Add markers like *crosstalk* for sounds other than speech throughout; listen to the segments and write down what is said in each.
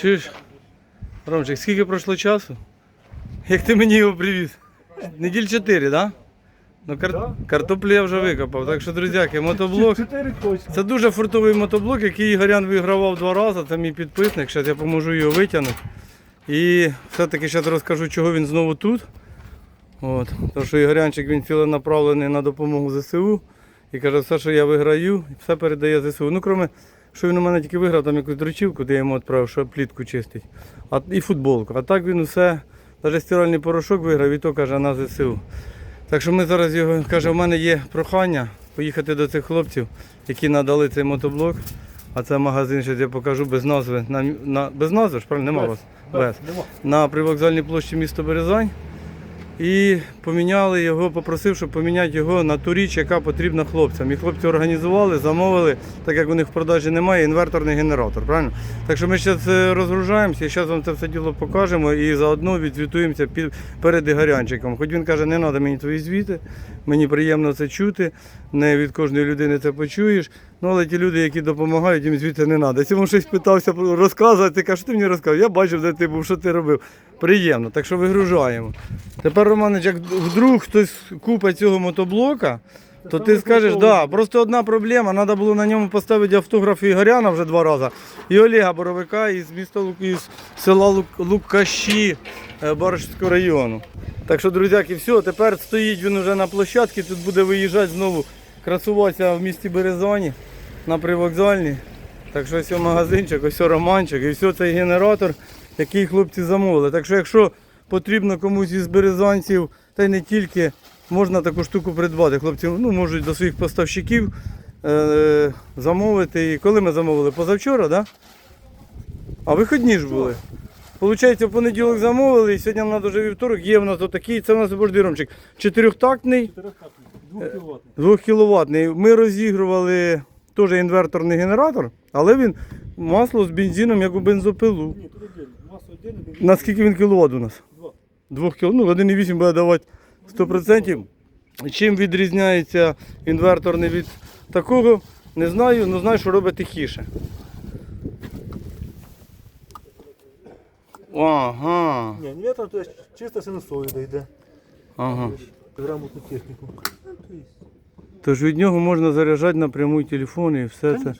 Чуєш? Ромчик, скільки пройшло часу? Як ти мені його привіз? Неділь 4, так? Да? Ну, кар... Да. картоплю я вже викопав. Так що, друзяки, мотоблок. Це дуже фруктовий мотоблок, який Ігорян вигравав два рази. Це мій підписник. Зараз я поможу його витягнути. І все-таки зараз розкажу, чого він знову тут. От. Тому що Ігорянчик він ціленаправлений на допомогу ЗСУ. І каже, все, що я виграю, все передає ЗСУ. Ну, кроме, що він у мене тільки виграв, там якусь дрочівку, де я йому відправив, що плітку чистить. А, і футболку. А так він усе, навіть стиральний порошок виграв, і то каже на ЗСУ. Так що ми зараз його каже, у мене є прохання поїхати до цих хлопців, які надали цей мотоблок. А це магазин, що я покажу без назви. На, на, без назви ж, правильно? Нема у вас? Без. Нема. На привокзальній площі міста Березань. І поміняли його, попросив, щоб поміняти його на ту річ, яка потрібна хлопцям. І хлопці організували, замовили, так як у них в продажі немає, інверторний генератор. Правильно? Так що ми зараз розгружаємося і зараз вам це все діло покажемо і заодно відзвітуємося під, перед Ігорянчиком. Хоч він каже, не треба мені твої звіти, мені приємно це чути, не від кожної людини це почуєш. Ну, але ті люди, які допомагають, їм звідти не треба. Якщо він щось питався розказувати, каже, що ти мені розказав? Я бачив, де ти був, що ти робив. Приємно, так що вигружаємо. Тепер, Романич, як вдруг хтось купить цього мотоблока, то ти скажеш, так, да, просто одна проблема, треба було на ньому поставити автограф Ігоряна вже два рази. І Олега Боровика із міста із села Лук, Лукаші е, району. Так що, друзяки, все, тепер стоїть він вже на площадці, тут буде виїжджати знову, красуватися в місті Березані на привокзальні. Так що ось магазинчик, ось романчик і все цей генератор, який хлопці замовили. Так що якщо потрібно комусь із березанців, та й не тільки, можна таку штуку придбати. Хлопці ну, можуть до своїх поставщиків е- замовити. І коли ми замовили? Позавчора, так? Да? А вихідні ж були. Получається, в понеділок замовили, і сьогодні в нас вже вівторок, є в нас отакий, це у нас обожди ромчик. Чотирьохтактний, Чотирьохкатний. Двох кіловатний. 2 кВт. Ми розігрували теж інверторний генератор, але він масло з бензином, як у бензопилу. Ні, тут отдельно. Масло бензин Наскільки він кіловат у нас? два. 2 кВт, ну 1,8 буде давати 100%. Чим відрізняється інверторний від такого, не знаю, але знаю, що робить тихіше. Ага. Ні, ні, то есть чисто синусоїда йде. ага. Грамотну техніку. Тож від нього можна заряджати напряму телефон і все це.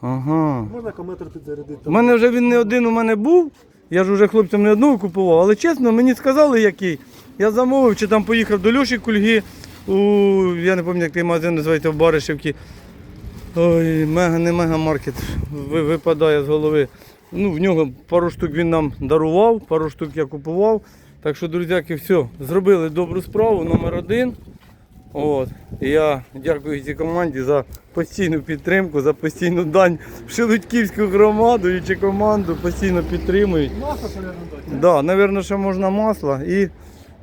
Ага. Можна кометр підзарядити. У мене вже він не один у мене був. Я ж вже хлопцям не одного купував, але чесно, мені сказали який. Я замовив, чи там поїхав до Льоші Кульги у я не пам'ятаю, як той магазин називається в Баришівці. Ой, мега, не мега маркет. Ви- Випадає з голови. Ну, в нього пару штук він нам дарував, пару штук я купував. Так що, друзяки, все, зробили добру справу, номер один. От. І я дякую цій команді за постійну підтримку, за постійну дань в Шелудьківську громаду і чи команду постійно підтримують. Масло дати. Да, напевно, ще можна масло. І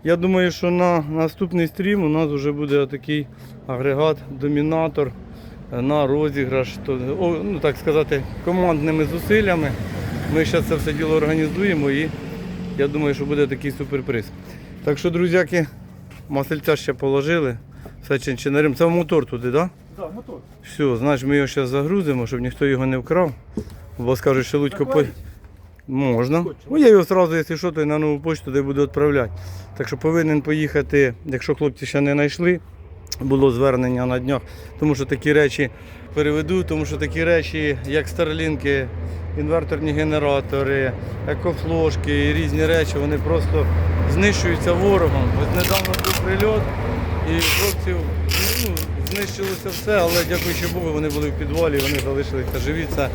я думаю, що на наступний стрім у нас вже буде такий агрегат, домінатор е, на розіграш. То, ну так сказати, командними зусиллями. Ми зараз це все діло організуємо і я думаю, що буде такий суперприз. Так що, друзяки, масельця ще положили. Все чинчинарем. Це мотор туди, так? Да? Да, мотор. Все, значить ми його зараз загрузимо, щоб ніхто його не вкрав. Бо скажуть, що Лудько по... Можна. Ну, я його одразу, якщо що, то на нову почту де буду відправляти. Так що повинен поїхати, якщо хлопці ще не знайшли, було звернення на днях, тому що такі речі переведу, тому що такі речі, як старлінки, інверторні генератори, екофлошки і різні речі, вони просто знищуються ворогом. Ось недавно був прильот і хлопців ну, знищилося все, але дякуючи Богу, вони були в підвалі, вони залишилися живі. Це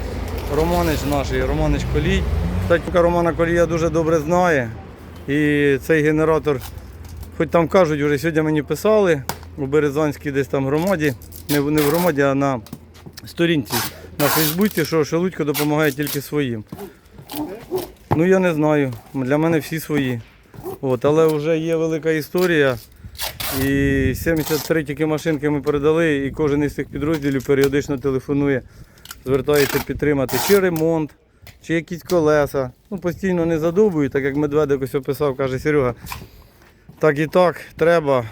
Романич наш, Романич Колій. Кстати, Романа Колія дуже добре знає. І цей генератор, хоч там кажуть, вже сьогодні мені писали у Березанській десь там громаді, не в громаді, а на сторінці на Фейсбуці, що Шелудько допомагає тільки своїм. Ну я не знаю. Для мене всі свої. От, але вже є велика історія. І 73 тільки машинки ми передали, і кожен із цих підрозділів періодично телефонує, звертається підтримати чи ремонт, чи якісь колеса. Ну, постійно не задовбую, так як Медведик ось описав, каже Серега, так і так, треба,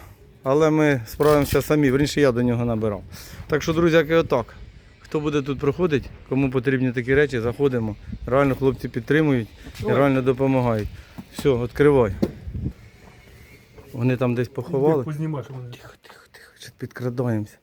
але ми справимося самі. Вірніше я до нього набирав. Так що, друзяки, отак. хто буде тут проходити, кому потрібні такі речі, заходимо. Реально хлопці підтримують і реально допомагають. Все, відкривай. Вони там десь поховали. Познімаєш мене. Тихо, тихо, тихо, щось підкрадаємося.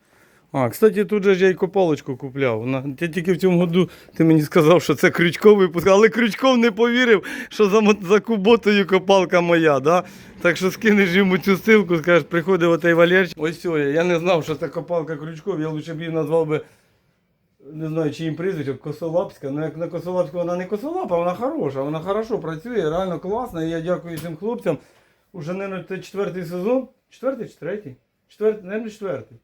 А, кстати, тут же ж я й копалочку купляв. Вона- Я тільки в цьому году ти мені сказав, що це крючковий пуск, але Крючков не повірив, що за, мо- за куботою копалка моя, да? Так що скинеш йому цю ссылку, скажеш, приходив отей Валерчик. Ось все, я не знав, що це копалка Крючков, я лучше б її назвав би, не знаю, чиїм прізвище, Косолапська. Ну як на Косолапську вона не Косолапа, вона хороша, вона хорошо працює, реально класна. І я дякую цим хлопцям. Уже, мабуть, це четвертий сезон. Четвертий чи третій? Четвертий, мабуть, четвертий.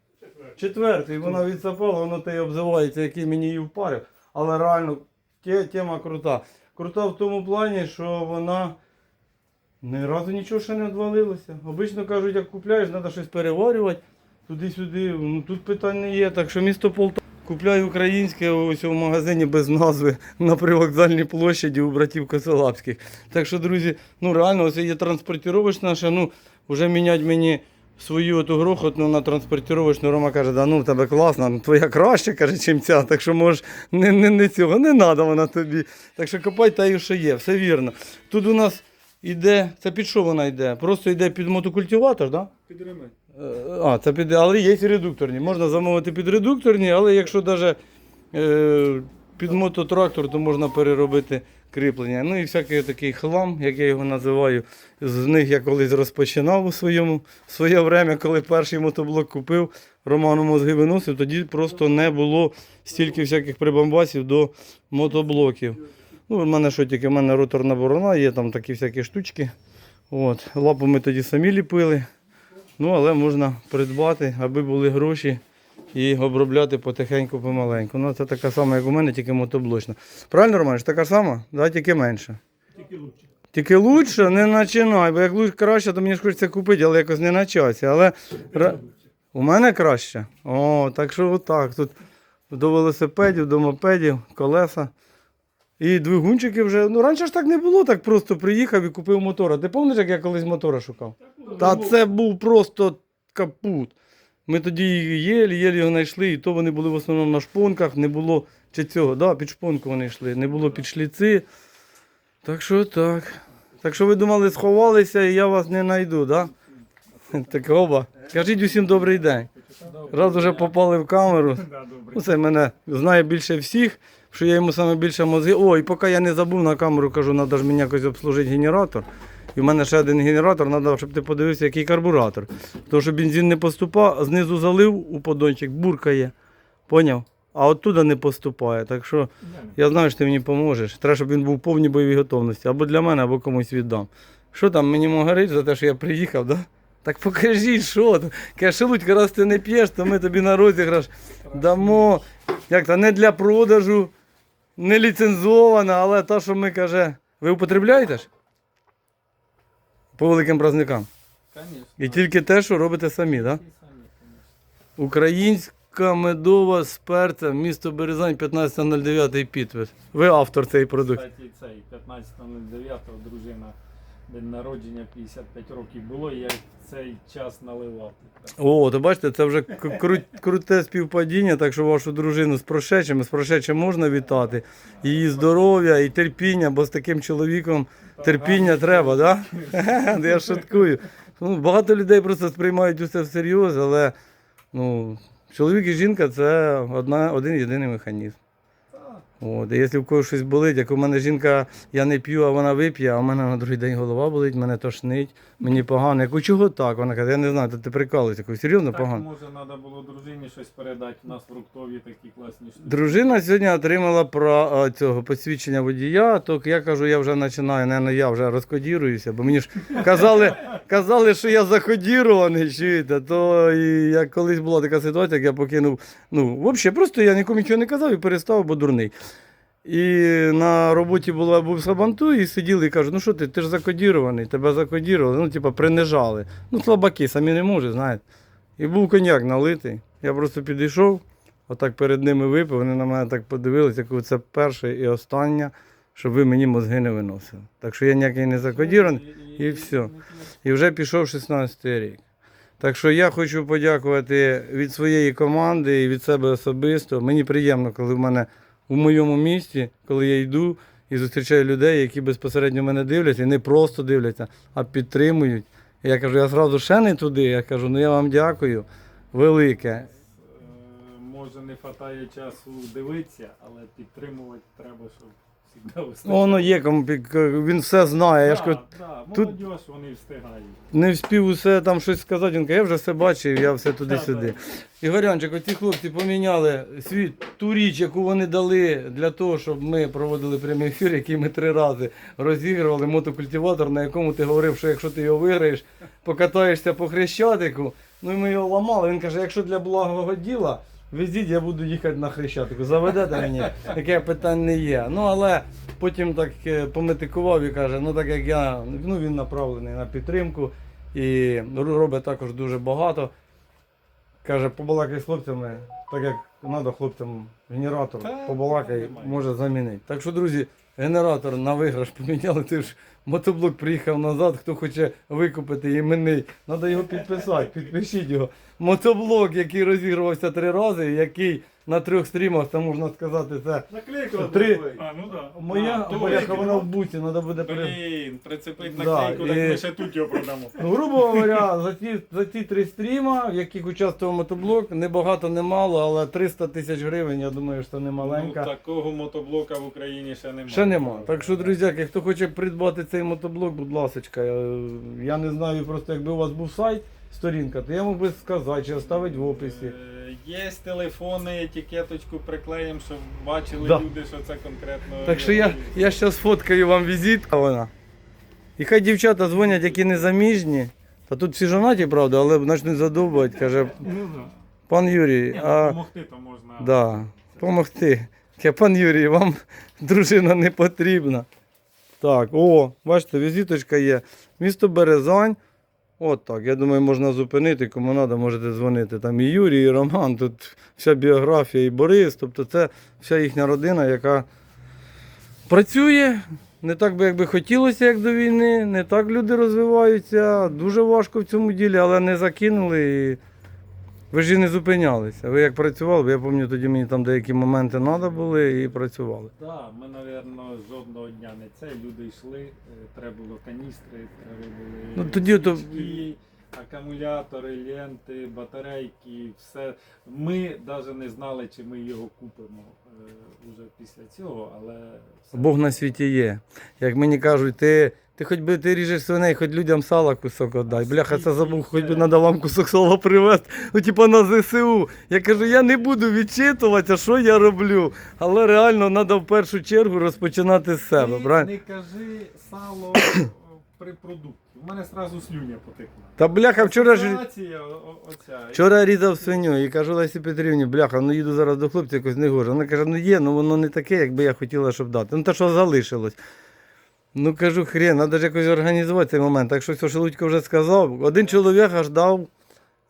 Четвертий, вона відсапала, воно те й обзивається, який мені її впарив. Але реально тема крута. Крута в тому плані, що вона ні разу нічого ще не відвалилося. Обично кажуть, як купляєш, треба щось переварювати. Туди-сюди, ну тут питань не є. Так що місто Полтава. Купляю українське ось у магазині без назви на привокзальній площаді у братів Косолапських. Так що, друзі, ну реально, ось є транспортировочна наша, ну вже міняти мені свою оту грохотну на транспортировочну. Рома каже, да ну в тебе класна, твоя краще, каже, чим ця. Так що можеш не, не, не цього, не треба вона тобі. Так що копай та що є, все вірно. Тут у нас іде, це під що вона йде? Просто йде під мотокультиватор, так? Да? Під ремень. А, це під, але є редукторні. Можна замовити під редукторні, але якщо навіть е, під мототрактор, то можна переробити кріплення. Ну і всякий такий хлам, як я його називаю. З них я колись розпочинав у своєму своє время, коли перший мотоблок купив, Роману мозги виносив, тоді просто не було стільки всяких прибамбасів до мотоблоків. Ну, у мене що тільки, в мене роторна борона, є там такі всякі штучки. От. Лапу ми тоді самі ліпили. Ну, але можна придбати, аби були гроші і обробляти потихеньку помаленьку. Ну, це така сама, як у мене, тільки мотоблочна. Правильно, Роман, така сама? Да, тільки менше. Тільки лучше. Тільки лучше не починай, бо як лучше краще, то мені ж хочеться купити, але якось не на часі. Але ра- у мене краще. О, так що отак. Тут до велосипедів, до мопедів, колеса. І двигунчики вже. Ну, раніше ж так не було, так просто приїхав і купив мотора. Ти пам'ятаєш, як я колись мотора шукав? Та це був просто капут. Ми тоді єлі-єлі його знайшли, і то вони були в основному на шпонках, не було чи цього, да, під шпонку вони йшли, не було під шліци. Так що так. Так що ви думали, сховалися і я вас не знайду, да? Так оба. Кажіть усім добрий день. Раз уже попали в камеру. Ну, це мене знає більше всіх, що я йому саме більше мозги. О, і поки я не забув на камеру, кажу, треба ж мені якось обслужити генератор. І в мене ще один генератор, треба, щоб ти подивився, який карбуратор. Тому що бензин не поступає, знизу залив у подончик, буркає. Поняв? А оттуда не поступає. Так що я знаю, що ти мені поможеш. Треба, щоб він був повній бойовій готовності. Або для мене, або комусь віддам. Що там, мені могарить за те, що я приїхав, да? Так покажіть, що. Каже, раз ти не п'єш, то ми тобі на розіграш дамо. Як то не для продажу, не ліцензована, але та, що ми каже. Ви употребляєте ж? По великим праздникам. Конечно. І тільки те, що робите самі, так? Да? Українська медова з перцем, місто Березань, 15.09 підпис. Ви автор цієї продукції. Кстати, цей 15.09 дружина день народження 55 років було, і я в цей час наливав. О, то бачите, це вже кру- круте співпадіння, так що вашу дружину з прошедшим, з прошедшим можна вітати. Її здоров'я і терпіння, бо з таким чоловіком терпіння треба, так? Да? *laughs* Я шуткую. Ну, багато людей просто сприймають усе всерйоз, але ну, чоловік і жінка це одна, один єдиний механізм. От, і якщо в когось щось болить, як у мене жінка, я не п'ю, а вона вип'є, а в мене на другий день голова болить, мене тошнить, мені погано. Я кажу, чого так? Вона каже, я не знаю, то ти прикалуєшся. Кажу, серйозно Так, погано. може, треба було дружині щось передати. У нас фруктові такі класні штуки. Дружина сьогодні отримала про цього посвідчення водія, то я кажу, я вже починаю, не, я вже розкодіруюся, бо мені ж казали, казали, що я закодірований, чуєте, то і як колись була така ситуація, як я покинув, ну, взагалі, просто я нікому нічого не казав і перестав, бо дурний. І на роботі була був сабантуй, і сиділи і кажуть, ну що ти, ти ж закодірований, тебе закодірували, ну, типа, принижали. Ну, слабаки, самі не можуть, знаєте. І був коньяк налитий. Я просто підійшов, отак перед ними випив, вони на мене так подивилися, як це перше і останнє, щоб ви мені мозги не виносили. Так що я ніякий не закодіраний, і все. І вже пішов 16 рік. Так що я хочу подякувати від своєї команди і від себе особисто. Мені приємно, коли в мене у моєму місті, коли я йду і зустрічаю людей, які безпосередньо мене дивляться, і не просто дивляться, а підтримують. І я кажу, я зразу ще не туди. Я кажу, ну я вам дякую. Велике. Е, Може не вистачає часу дивитися, але підтримувати треба, щоб. Воно є, він все знає. Я ж кажу, да, тут- молодь, вони встигають. не встиг усе там щось сказати. Він каже, я вже все бачив, я все туди-сюди. Ігорянчик, оці хлопці поміняли свій ту річ, яку вони дали для того, щоб ми проводили прямий ефір, який ми три рази розігрували мотокультиватор, на якому ти говорив, що якщо ти його виграєш, покатаєшся по хрещатику. Ну і ми його ламали. Він каже, якщо для благого діла, везіть, я буду їхати на хрещатику. Заведете мені, яке питань не є. Ну але потім так е, пометикував і каже, ну так як я, ну він направлений на підтримку і робить також дуже багато. Каже, побалакай з хлопцями, так як треба хлопцям генератор, побалакай, може замінити. Так що, друзі, генератор на виграш поміняли, ти ж мотоблок приїхав назад, хто хоче викупити іменний, треба його підписати, підпишіть його. Мотоблок, який розігрувався три рази, який на трьох стрімах, там можна сказати, це Наклейку Три. А, ну да. моя, А, моя то вона в буці, треба буде пере... Блін, прицепить Да, наклейку, так і- ми ще тут його продамо. Ну, грубо говоря, за ці, за ці три стріма, в яких участвував мотоблок, не багато, не мало, але 300 тисяч гривень, я думаю, що це не маленька. Ну, такого мотоблока в Україні ще немає. Ще нема. Так що, друзяки, хто хоче придбати цей мотоблок, будь ласка, я не знаю, просто якби у вас був сайт, сторінка, то я мог би сказати, чи оставити в описі. Е, Є телефони, етикеточку приклеїмо, щоб бачили Да. люди, що це конкретно. Так що я, я зараз фоткаю вам візитку. Вона. І хай дівчата дзвонять, які не заміжні. Та тут всі жонаті, правда, але почнуть задовбувати. Каже, Ну, да. пан Юрій, Ні, а допомогти то можна. да, помогти. Я, пан Юрій, вам *laughs* дружина не потрібна. Так, о, бачите, візиточка є. Місто Березань. От так. Я думаю, можна зупинити, кому треба, можете дзвонити. Там і Юрій, і Роман, тут вся біографія, і Борис. Тобто це вся їхня родина, яка працює. Не так би, як би хотілося, як до війни. Не так люди розвиваються. Дуже важко в цьому ділі, але не закинули. І... Ви ж і не зупинялися. Ви як працювали, я пам'ятаю, тоді мені там деякі моменти треба були і працювали. Так, ми, напевно, жодного дня не це. Люди йшли, е, треба було каністри, треба були Ну, тоді то- акумулятори, ленти, батарейки, все. Ми навіть не знали, чи ми його купимо е, уже після цього, але все. Бог на світі є. Як мені кажуть, ти, ти хоч би ти ріжеш свиней, хоч людям сала кусок отдай. Бляха, це забув, хоч би треба вам кусок сала привезти. Ну, типа на ЗСУ. Я кажу, я не буду відчитуватися, що я роблю. Але реально треба в першу чергу розпочинати з себе. Правильно? не кажи сало *coughs* при продукті. У мене одразу слюня потекла. Та бляха, вчора ж. Вчора різав свиню і кажу Лесі Петрівні, бляха, ну їду зараз до хлопця якось не гоже. Вона каже, ну є, ну воно не таке, як би я хотіла, щоб дати. Ну та що залишилось. Ну кажу, хрен, треба ж якось організувати цей момент. Так що Шелудько вже сказав. Один чоловік аж дав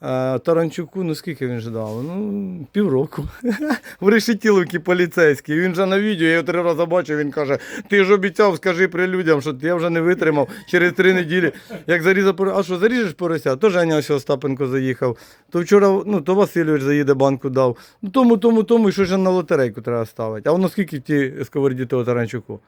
е, Таранчуку, ну скільки він ждав? Ну, півроку. *laughs* В решетіловці поліцейський. Він же на відео, я його три рази бачив, він каже, ти ж обіцяв, скажи при людям, що я вже не витримав через три неділі. Як зарізав порося. А що, заріжеш порося? То Женя ось Остапенко заїхав. То вчора, ну, то Васильович заїде банку дав. Ну тому, тому, тому, і що ж на лотерейку треба ставити. А воно скільки в ті сковороді того Таранчуку?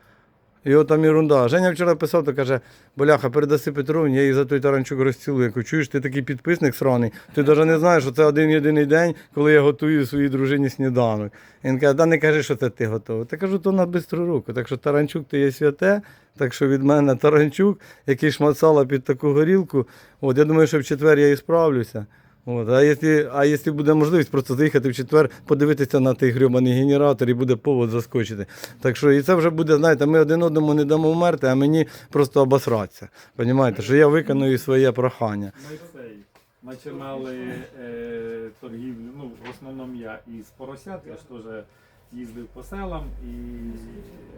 Його там ерунда. Женя вчора писав, то каже, Боляха, передаси Петровні, я її за той таранчук розцілую. Кажу, чуєш, ти такий підписник сраний. Ти навіть не знаєш, що це один єдиний день, коли я готую своїй дружині сніданок. Він каже, да не кажи, що це ти готовий. Та кажу, то на бистру руку. Так що таранчук ти є святе. Так що від мене таранчук, який шмацала під таку горілку. От, я думаю, що в четвер я і справлюся. От, а якщо, а якщо буде можливість просто заїхати в четвер, подивитися на той грьобаний генератор і буде повод заскочити. Так що і це вже буде, знаєте, ми один одному не дамо вмерти, а мені просто обосратися. Понімаєте, що я виконую своє прохання. Ми починали е, торгівлю, ну, в основному я із поросят, я ж теж їздив по селам і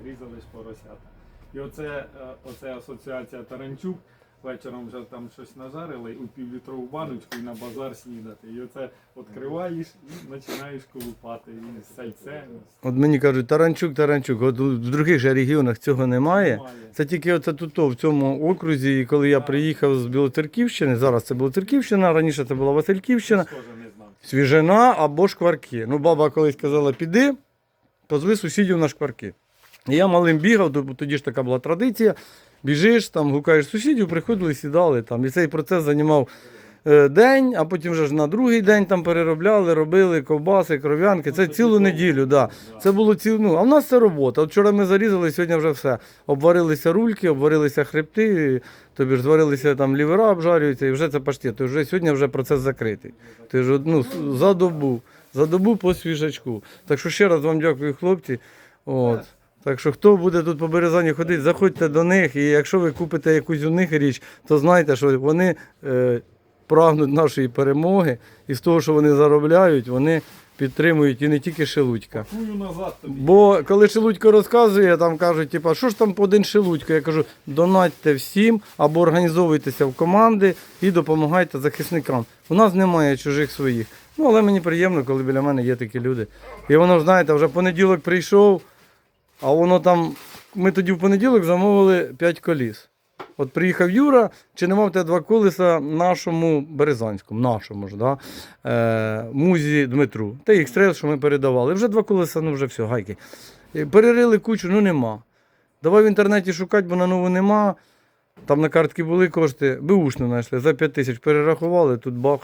різали ж поросята. І оце, е, оце асоціація Таранчук, вечором вже там щось нажарили, у півлітрову баночку і на базар снідати. І оце відкриваєш і починаєш колупати і з сальцем. От мені кажуть, таранчук, таранчук. От у- в других же регіонах цього немає. Немає. Це тільки оце тут, в цьому окрузі, і коли я приїхав з Білоцерківщини, зараз це Білоцерківщина, раніше це була Васильківщина, Схоже, не знав. свіжина або шкварки. Ну, баба колись казала, піди, позви сусідів на шкварки. І я малим бігав, то- тоді ж така була традиція. Біжиш, там гукаєш сусідів, приходили, сідали там. І цей процес займав е, день, а потім вже ж на другий день там переробляли, робили ковбаси, кров'янки. Це цілу неділю. Да. Це було ціл... ну, а в нас це робота. От вчора ми зарізали, сьогодні вже все. Обварилися рульки, обварилися хребти, тобі ж зварилися там лівера, обжарюються, і вже це паштет. То вже сьогодні вже процес закритий. Ти ж ну, за добу, за добу по свіжачку. Так що ще раз вам дякую, хлопці. От. Так що хто буде тут по Березані ходити, заходьте до них. І якщо ви купите якусь у них річ, то знайте, що вони е, прагнуть нашої перемоги, і з того, що вони заробляють, вони підтримують і не тільки Шелудька. Бо коли Шелудько розказує, там кажуть, типа, що ж там по один Шелудько? Я кажу, донатьте всім або організовуйтеся в команди і допомагайте захисникам. У нас немає чужих своїх. Ну, але мені приємно, коли біля мене є такі люди. І воно, знаєте, вже понеділок прийшов, а воно там. Ми тоді в понеділок замовили 5 коліс. От приїхав Юра, чи нема в тебе два колеса нашому Березанському, нашому ж, да? е, музі Дмитру. Та їх стрел, що ми передавали. Вже два колеса, ну вже все, гайки. Перерили кучу, ну нема. Давай в інтернеті шукати, бо на нову нема. Там на картки були кошти, беушно знайшли, за 5 тисяч перерахували, тут бах.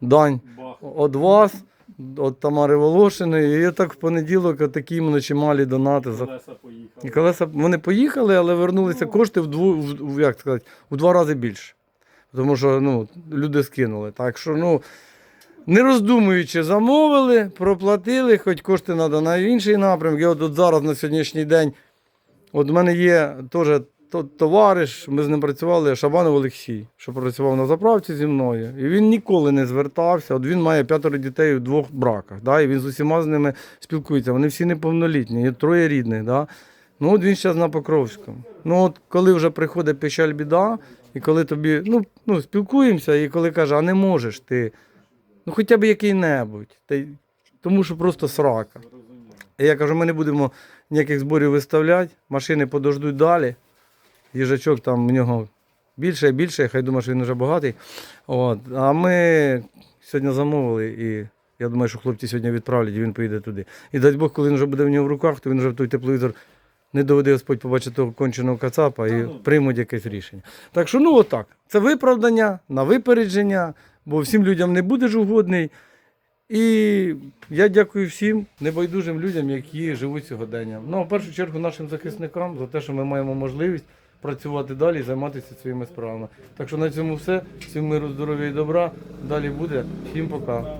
Дань Бах. від вас, від Тамари Волошиної. І я так в понеділок такі іменно чималі донати. Колеса поїхали. І колеса вони поїхали, але вернулися кошти в, дву, в, в- як сказати, в два рази більше. Тому що ну, люди скинули. Так що, ну, не роздумуючи, замовили, проплатили, хоч кошти треба на інший напрямок. Я от, от зараз на сьогоднішній день, от у мене є теж товариш, ми з ним працювали, Шабанов Олексій, що працював на заправці зі мною. І він ніколи не звертався. От він має п'ятеро дітей у двох браках. Да? І він з усіма з ними спілкується. Вони всі неповнолітні, є троє рідних. Да? Ну от він зараз на Покровському. Ну от коли вже приходить печаль біда, і коли тобі ну, ну, спілкуємося, і коли каже, а не можеш ти, ну хоча б який-небудь. Тому що просто срака. І я кажу, ми не будемо ніяких зборів виставляти, машини подождуть далі. Їжачок там в нього більше і більше, хай думає, що він вже багатий. От. А ми сьогодні замовили і я думаю, що хлопці сьогодні відправлять, і він поїде туди. І дай Бог, коли він вже буде в нього в руках, то він вже в той тепловізор не доведе Господь побачити того конченого кацапа і приймуть якесь рішення. Так що, ну отак. Це виправдання на випередження, бо всім людям не будеш угодний. І я дякую всім небайдужим людям, які живуть сьогоденням. Ну, в першу чергу нашим захисникам за те, що ми маємо можливість працювати далі займатися своїми справами. Так що на цьому все. Всім миру, здоров'я і добра. Далі буде. Всім пока.